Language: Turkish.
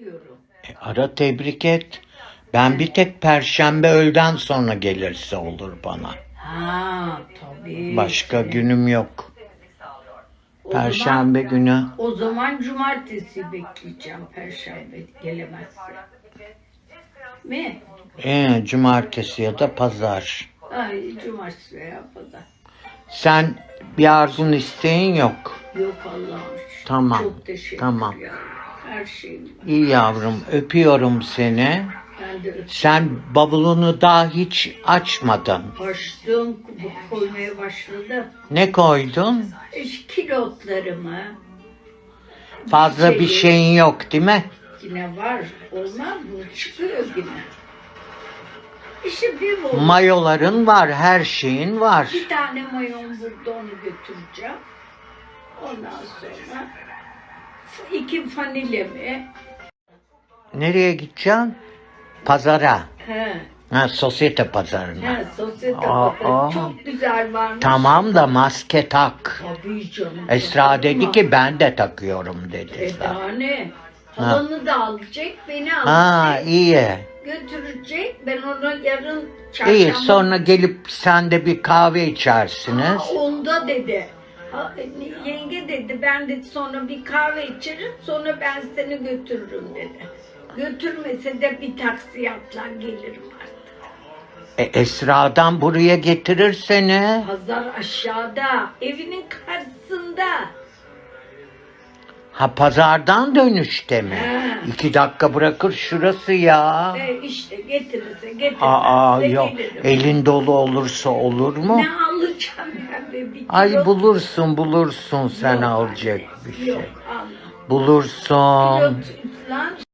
diyorum. E, ara tebrik et. Ben bir tek perşembe öğleden sonra gelirse olur bana. Ha tabii. Başka günüm yok. O zaman- Perşembe günü. O zaman cumartesi bekleyeceğim perşembe gelemezse. Mi? E, cumartesi ya da pazar. Ay cumartesi veya pazar. Sen bir arzun isteğin yok. Yok Allah'ım. Tamam, Çok teşekkür tamam. ederim. Her şeyim var. İyi yavrum öpüyorum seni. Ben de Sen bavulunu daha hiç açmadın. açtım, koymaya başladım. Ne koydun? Kilotlarımı Fazla bir Şeyi- şeyin yok değil mi? yine var. Olmaz mı? Çıkıyor yine. İşte bir bu. Mayoların var, her şeyin var. Bir tane mayon burada onu götüreceğim. Ondan sonra iki fanilemi. Nereye gideceksin? Pazara. He. Ha, sosyete pazarına. He, sosyete Aa, aa. Çok güzel varmış. Tamam da maske tak. Tabii canım. Esra dedi ki ben de takıyorum E dedi. daha ne? Halanı da alacak, beni alacak. Ha iyi. Götürecek. Ben ona yarın çarşamba... İyi sonra gelip sen de bir kahve içersiniz. Ha, onda dedi. Yenge dedi ben de sonra bir kahve içerim sonra ben seni götürürüm dedi. Götürmese de bir taksi atlar gelirim artık. E, Esra'dan buraya getirir seni. Pazar aşağıda evinin karşısında. Ha pazardan dönüşte mi? He. İki dakika bırakır şurası ya. E işte getirirse getirmezse Aa yok gelirim. elin dolu olursa olur mu? Ne alacağım bir Ay bulursun bulursun sen Yok, alacak bir şey. Yok. Bulursun. Pilot